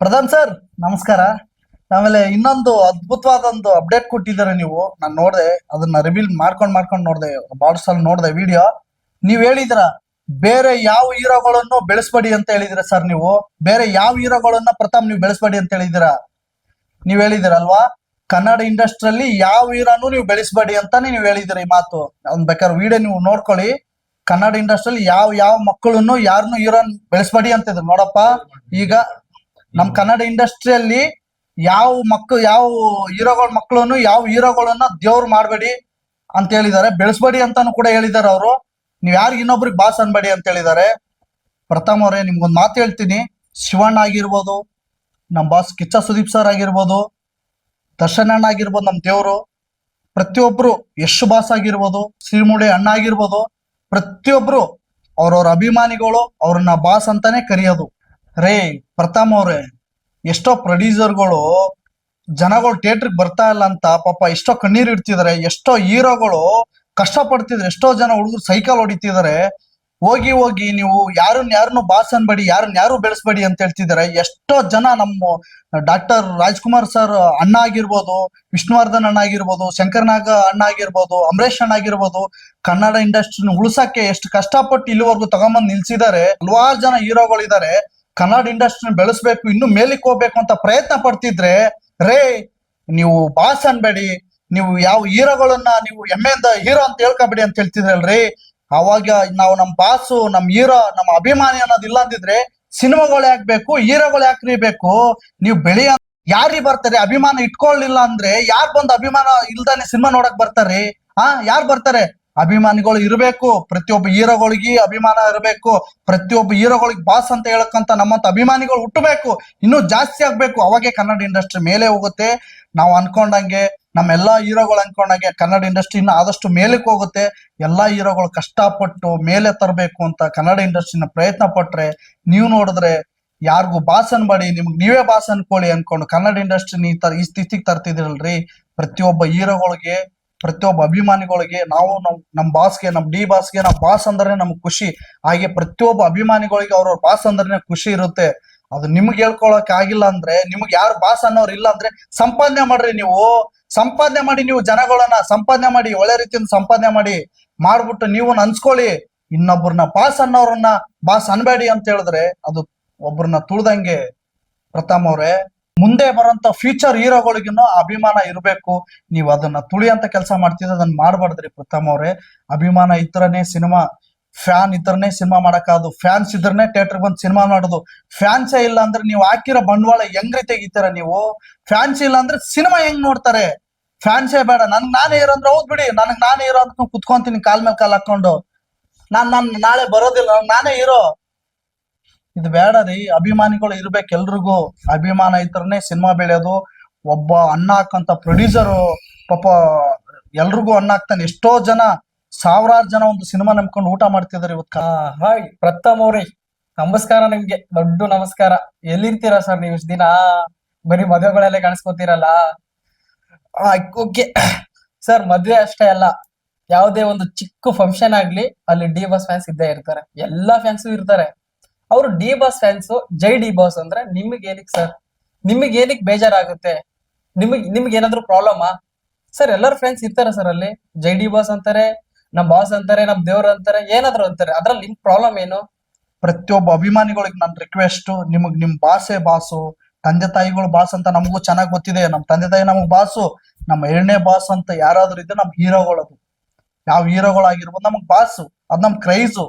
Pradhan sir, ನಮಸ್ಕಾರ. ಆಮೇಲೆ ಇನ್ನೊಂದು ಅದ್ಭುತವಾದ ಒಂದು ಅಪ್ಡೇಟ್ ಕೊಟ್ಟಿದ್ದಾರೆ ನೀವು. ನಾನು ನೋಡಿದೆ, ಅದನ್ನ ರಿವೀಲ್ ಮಾಡ್ಕೊಂಡ್ ಮಾಡ್ಕೊಂಡು ನೋಡಿದೆ ಬಾಡ್ಸಲ್ಲಿ ಸಲ ನೋಡಿದೆ ವಿಡಿಯೋ ನೀವ್ ಹೇಳಿದ್ರ ಬೇರೆ ಯಾವ ಹೀರೋಗಳನ್ನು ಬೆಳೆಸ್ಬೇಡಿ ಅಂತ ಹೇಳಿದಿರ ಸರ್ ನೀವು? ಬೇರೆ ಯಾವ ಹೀರೋಗಳನ್ನ ಪ್ರಥಮ್ ನೀವು ಬೆಳೆಸ್ಬೇಡಿ ಅಂತ ಹೇಳಿದಿರ ನೀವ್ ಹೇಳಿದಿರಲ್ವಾ ಕನ್ನಡ ಇಂಡಸ್ಟ್ರಿಯಲ್ಲಿ ಯಾವ ಹೀರೋನು ನೀವು ಬೆಳೆಸ್ಬೇಡಿ ಅಂತಾನೆ ನೀವು ಹೇಳಿದಿರ ಈ ಮಾತು. ಒಂದ್ ಬೇಕಾದ್ರೆ ವಿಡಿಯೋ ನೀವು ನೋಡ್ಕೊಳ್ಳಿ. ಕನ್ನಡ ಇಂಡಸ್ಟ್ರಿಯಲ್ಲಿ ಯಾವ ಯಾವ ಮಕ್ಕಳನ್ನು ಯಾರನ್ನು ಹೀರೋನ್ ಬೆಳೆಸ್ಬೇಡಿ ಅಂತಿದ್ರು ನೋಡಪ್ಪ, ಈಗ ನಮ್ ಕನ್ನಡ ಇಂಡಸ್ಟ್ರಿಯಲ್ಲಿ ಯಾವ ಮಕ್ಕಳು ಯಾವ ಹೀರೋಗಳ ಮಕ್ಕಳನ್ನು ಯಾವ ಹೀರೋಗಳನ್ನ ದೇವ್ರು ಮಾಡಬೇಡಿ ಅಂತ ಹೇಳಿದ್ದಾರೆ. ಬೆಳೆಸ್ಬೇಡಿ ಅಂತಾನು ಕೂಡ ಹೇಳಿದ್ದಾರೆ ಅವರು. ನೀವ್ ಯಾರು ಇನ್ನೊಬ್ರಿಗೆ ಬಾಸ್ ಅನ್ಬೇಡಿ ಅಂತ ಹೇಳಿದ್ದಾರೆ. ಪ್ರಥಮ್ ಅವರೇ ನಿಮ್ಗೊಂದು ಮಾತು ಹೇಳ್ತೀನಿ. ಶಿವಣ್ಣ ಆಗಿರ್ಬೋದು ನಮ್ ಬಾಸ್ ಕಿಚ್ಚ ಸುದೀಪ್ ಸರ್ ಆಗಿರ್ಬೋದು ದರ್ಶನ್ ಅಣ್ಣ ಆಗಿರ್ಬೋದು ನಮ್ ದೇವ್ರು. ಪ್ರತಿಯೊಬ್ರು ಯಶ್ ಬಾಸ್ ಆಗಿರ್ಬೋದು ಶ್ರೀಮುಡಿ ಅಣ್ಣ ಆಗಿರ್ಬೋದು ಪ್ರತಿಯೊಬ್ರು ಅವ್ರವ್ರ ಅಭಿಮಾನಿಗಳು ಅವ್ರನ್ನ ಬಾಸ್ ಅಂತಾನೆ ಕರೆಯೋದು. ರೇ ಪ್ರತಾಮ್ ಅವ್ರೆ, ಎಷ್ಟೋ ಪ್ರೊಡ್ಯೂಸರ್ಗಳು ಜನಗಳು ಥಿಯೇಟ್ರಿಗೆ ಬರ್ತಾ ಇಲ್ಲ ಅಂತ ಪಾಪ ಎಷ್ಟೋ ಕಣ್ಣೀರ್ ಇಡ್ತಿದಾರೆ, ಎಷ್ಟೋ ಹೀರೋಗಳು ಕಷ್ಟ ಪಡ್ತಿದ್ರೆ ಎಷ್ಟೋ ಜನ ಹುಡುಗರು ಸೈಕಲ್ ಹೊಡಿತಿದಾರೆ, ಹೋಗಿ ಹೋಗಿ ನೀವು ಯಾರನ್ನ ಯಾರನ್ನು ಬಾಸ್ ಅನ್ಬೇಡಿ, ಯಾರನ್ನ ಯಾರು ಬೆಳೆಸ್ಬೇಡಿ ಅಂತ ಹೇಳ್ತಿದಾರೆ, ಎಷ್ಟೋ ಜನ ನಮ್ಮ ಡಾಕ್ಟರ್ ರಾಜ್ಕುಮಾರ್ ಸರ್ ಅಣ್ಣ ಆಗಿರ್ಬೋದು, ವಿಷ್ಣುವರ್ಧನ್ ಅಣ್ಣ ಆಗಿರ್ಬೋದು, ಶಂಕರ್ನಾಗ ಅಣ್ಣ ಆಗಿರ್ಬೋದು, ಅಮರೇಶ್ ಅಣ್ಣ ಆಗಿರ್ಬೋದು, ಕನ್ನಡ ಇಂಡಸ್ಟ್ರಿನ ಉಳಿಸಕ್ಕೆ ಎಷ್ಟು ಕಷ್ಟಪಟ್ಟು ಇಲ್ಲಿವರೆಗೂ ತಗೊಂಬಂದ್ ನಿಲ್ಸಿದ್ದಾರೆ ಹಲವಾರು ಜನ ಹೀರೋಗಳಿದ್ದಾರೆ ಕನ್ನಡ ಇಂಡಸ್ಟ್ರಿನ ಬೆಳೆಸ್ಬೇಕು, ಇನ್ನು ಮೇಲಿಕ್ ಹೋಗ್ಬೇಕು ಅಂತ ಪ್ರಯತ್ನ ಪಡ್ತಿದ್ರೆ, ರೇ, ನೀವು ಬಾಸ್ ಅನ್ಬೇಡಿ, ನೀವು ಯಾವ ಹೀರೋಗಳನ್ನ ನೀವು ಹೆಮ್ಮೆಯಿಂದ ಹೀರೋ ಅಂತ ಹೇಳ್ಕೊಬೇಡಿ ಅಂತ ಹೇಳ್ತಿದ್ರಲ್ರಿ ಅವಾಗ ನಾವು ನಮ್ ಬಾಸು ನಮ್ ಹೀರೋ, ನಮ್ಮ ಅಭಿಮಾನಿ ಅನ್ನೋದಿಲ್ಲ ಅಂದಿದ್ರೆ ಸಿನಿಮಾಗಳು ಯಾಕೆ ಬೇಕು ಹೀರೋಗಳು ಯಾಕ್ರಿ ಬೇಕು ನೀವು ಬೆಳೆಯ ಯಾರಿಗೆ ಬರ್ತಾರೆ? ಅಭಿಮಾನ ಇಟ್ಕೊಳ್ಳಿಲ್ಲ ಅಂದ್ರೆ ಯಾರು ಬಂದು ಅಭಿಮಾನ ಇಲ್ದಾನೆ ಸಿನಿಮಾ ನೋಡಕ್ ಬರ್ತಾರ್ರಿ ಆ, ಯಾರು ಬರ್ತಾರೆ? ಅಭಿಮಾನಿಗಳು ಇರಬೇಕು, ಪ್ರತಿಯೊಬ್ಬ ಹೀರೋಗಳಿಗೆ ಅಭಿಮಾನ ಇರಬೇಕು, ಪ್ರತಿಯೊಬ್ಬ ಹೀರೋಗಳಿಗೆ ಬಾಸ್ ಅಂತ ಹೇಳಕ್ಕಂತ ನಮ್ಮಂತ ಅಭಿಮಾನಿಗಳು ಹುಟ್ಟಬೇಕು, ಇನ್ನೂ ಜಾಸ್ತಿ ಆಗ್ಬೇಕು. ಅವಾಗೆ ಕನ್ನಡ ಇಂಡಸ್ಟ್ರಿ ಮೇಲೆ ಹೋಗುತ್ತೆ. ನಾವು ಅನ್ಕೊಂಡಂಗೆ, ನಮ್ಮ ಎಲ್ಲಾ ಹೀರೋಗಳು ಅನ್ಕೊಂಡಂಗೆ ಕನ್ನಡ ಇಂಡಸ್ಟ್ರಿ ಇನ್ನು ಆದಷ್ಟು ಮೇಲಕ್ಕೆ ಹೋಗುತ್ತೆ. ಎಲ್ಲಾ ಹೀರೋಗಳು ಕಷ್ಟಪಟ್ಟು ಮೇಲೆ ತರಬೇಕು ಅಂತ ಕನ್ನಡ ಇಂಡಸ್ಟ್ರಿನ ಪ್ರಯತ್ನ ಪಟ್ರೆ, ನೀವು ನೋಡಿದ್ರೆ ಯಾರಿಗೂ ಬಾಸ್ ಅನ್ಬೇಡಿ, ನಿಮ್ಗೆ ನೀವೇ ಬಾಸ್ ಅನ್ಕೊಳ್ಳಿ ಅನ್ಕೊಂಡು ಕನ್ನಡ ಇಂಡಸ್ಟ್ರಿನ ಈ ತರ, ಈ ಸ್ಥಿತಿಗೆ ತರ್ತಿದಿರಲ್ರಿ ಪ್ರತಿಯೊಬ್ಬ ಹೀರೋಗಳಿಗೆ ಪ್ರತಿಯೊಬ್ಬ ಅಭಿಮಾನಿಗಳಿಗೆ ನಾವು ನಮ್ ನಮ್ ಬಾಸ್ಗೆ, ನಮ್ ಡಿ ಬಾಸ್ಗೆ, ನಮ್ ಬಾಸ್ ಅಂದ್ರೆ ನಮ್ಗೆ ಖುಷಿ. ಹಾಗೆ ಪ್ರತಿಯೊಬ್ಬ ಅಭಿಮಾನಿಗಳಿಗೆ ಅವ್ರವ್ರ ಬಾಸ್ ಅಂದ್ರೆ ಖುಷಿ ಇರುತ್ತೆ. ಅದು ನಿಮ್ಗೆ ಹೇಳ್ಕೊಳಕ್ ಆಗಿಲ್ಲ ಅಂದ್ರೆ, ನಿಮ್ಗೆ ಯಾರು ಬಾಸ್ ಅನ್ನೋರು ಇಲ್ಲ ಅಂದ್ರೆ ಸಂಪಾದನೆ ಮಾಡ್ರಿ ನೀವು. ಸಂಪಾದನೆ ಮಾಡಿ ನೀವು ಜನಗಳನ್ನ, ಸಂಪಾದನೆ ಮಾಡಿ ಒಳ್ಳೆ ರೀತಿಯಿಂದ ಸಂಪಾದನೆ ಮಾಡಿ ಮಾಡ್ಬಿಟ್ಟು ನೀವು ಅನ್ಸ್ಕೊಳ್ಳಿ. ಇನ್ನೊಬ್ಬರನ್ನ ಬಾಸ್ ಅನ್ನೋರನ್ನ ಬಾಸ್ ಅನ್ಬೇಡಿ ಅಂತ ಹೇಳಿದ್ರೆ ಅದು ಒಬ್ಬರನ್ನ ತುಳ್ದಂಗೆ ಪ್ರತಾಪ್ ಅವ್ರೆ ಮುಂದೆ ಬರೋಂತ ಫ್ಯೂಚರ್ ಹೀರೋಗಳಿಗೂ ಅಭಿಮಾನ ಇರಬೇಕು. ನೀವು ಅದನ್ನ ತುಳಿಯಂತ ಕೆಲಸ ಮಾಡ್ತಿದ್ರೆ ಅದನ್ನ ಮಾಡ್ಬಾರ್ದ್ರಿ ಪ್ರಥಮ್ ಅವ್ರೆ. ಅಭಿಮಾನ ಇದ್ರನೇ ಸಿನಿಮಾ ಫ್ಯಾನ್ ಇದ್ರನೇ ಸಿನಿಮಾ ಮಾಡಕ್ಕಾದು ಫ್ಯಾನ್ಸ್ ಇದ್ರನೇ ಥಿಯೇಟರ್ ಬಂದು ಸಿನಿಮಾ ಮಾಡೋದು. ಫ್ಯಾನ್ಸೇ ಇಲ್ಲ ಅಂದ್ರೆ ನೀವು ಹಾಕಿರೋ ಬಂಡವಾಳ ರೀತಿ ತೆಗಿತೀರ ನೀವು? ಫ್ಯಾನ್ಸ್ ಇಲ್ಲ ಅಂದ್ರೆ ಸಿನಿಮಾ ಹೆಂಗ್ ನೋಡ್ತಾರೆ? ಫ್ಯಾನ್ಸೇ ಬೇಡ. ನನ್ಗೆ ನಾನೇ ಇರೋ ಅಂದ್ರೆ ಹೌದ್ ಬಿಡಿ. ನನಗ್ ನಾನೇ ಇರೋ ಅಂತ ಕುತ್ಕೊಂತೀನಿ ಕಾಲ್ ಮೇಲೆ ಕಾಲ್ ಹಾಕೊಂಡು. ನಾನ್ ನಾನ್ ನಾಳೆ ಬರೋದಿಲ್ಲ. ನಾನೇ ಇರೋ ಇದು ಬೇಡ ರೀ. ಅಭಿಮಾನಿಗಳು ಇರ್ಬೇಕು ಎಲ್ರಿಗೂ. ಅಭಿಮಾನ ಇದ್ರನೇ ಸಿನಿಮಾ ಬೆಳೆಯೋದು. ಒಬ್ಬ ಅಣ್ಣ ಹಾಕಂತ ಪ್ರೊಡ್ಯೂಸರ್ ಪಾಪ ಎಲ್ರಿಗೂ ಅಣ್ಣ ಹಾಕ್ತಾನೆ ಎಷ್ಟೋ ಜನ ಸಾವಿರಾರು ಜನ ಒಂದು ಸಿನಿಮಾ ನಂಬ್ಕೊಂಡು ಊಟ ಮಾಡ್ತಿದಾರೆ ಇವತ್ತು ಹಾಯ್ ಪ್ರಥಮ್ ಅವ್ರಿ. ನಮಸ್ಕಾರ ನಿಮ್ಗೆ. ದೊಡ್ಡ ನಮಸ್ಕಾರ. ಎಲ್ಲಿರ್ತೀರಾ ಸರ್ ನೀವು ಇಷ್ಟ ದಿನ? ಬರೀ ಮದುವೆಗಳಲ್ಲೇ ಕಾಣಿಸ್ಕೊತೀರಲ್ಲ? ಓಕೆ. ಸರ್ ಮದ್ವೆ ಅಷ್ಟೇ ಅಲ್ಲ. ಯಾವುದೇ ಒಂದು ಚಿಕ್ಕ ಫಂಕ್ಷನ್ ಆಗ್ಲಿ ಅಲ್ಲಿ ಡಿ ಬಸ್ ಫ್ಯಾನ್ಸ್ ಇದ್ದೇ ಇರ್ತಾರೆ. ಎಲ್ಲಾ ಫ್ಯಾನ್ಸು ಇರ್ತಾರೆ. ಅವರು ಡಿ ಬಾಸ್ ಫ್ಯಾನ್ಸ್ ಜೈ ಡಿ ಬಾಸ್ ಅಂದ್ರೆ ನಿಮಗೆ ಏನಕ್ಕೆ ಸರ್ ನಿಮಗೆ ಏನಕ್ಕೆ ಬೇಜಾರಾಗುತ್ತೆ? ನಿಮಗೆ, ನಿಮ್ಗೆ ಏನಾದ್ರು ಪ್ರಾಬ್ಲಮಾ ಸರ್ ಎಲ್ಲರ ಫ್ರೆಂಡ್ಸ್ ಇರ್ತಾರೆ ಸರ್ ಅಲ್ಲಿ. ಜೈ ಡಿ ಬಾಸ್ ಅಂತಾರೆ, ನಮ್ ಬಾಸ್ ಅಂತಾರೆ, ನಮ್ ದೇವ್ರು ಅಂತಾರೆ, ಏನಾದ್ರು ಅಂತಾರೆ. ಅದ್ರಲ್ಲಿ ನಿಮ್ ಪ್ರಾಬ್ಲಮ್ ಏನು? ಪ್ರತಿಯೊಬ್ಬ ಅಭಿಮಾನಿಗಳಿಗೆ ನನ್ ರಿಕ್ವೆಸ್ಟ್ ನಿಮಗ್ ನಿಮ್ ಬಾಸೆ ಬಾಸು ತಂದೆ ತಾಯಿಗಳು ಬಾಸ್ ಅಂತ ನಮಗೂ ಚೆನ್ನಾಗ್ ಗೊತ್ತಿದೆ. ನಮ್ ತಂದೆ ತಾಯಿ ನಮಗ್ ಬಾಸು ನಮ್ಮ ಎರಡನೇ ಬಾಸ್ ಅಂತ ಯಾರಾದ್ರೂ ಇದ್ರೆ ನಮ್ ಹೀರೋಗಳದು ಯಾವ ಹೀರೋಗಳಾಗಿರ್ಬೋದು ನಮಗ್ ಬಾಸು ಅದ್ ನಮ್ ಕ್ರೈಸು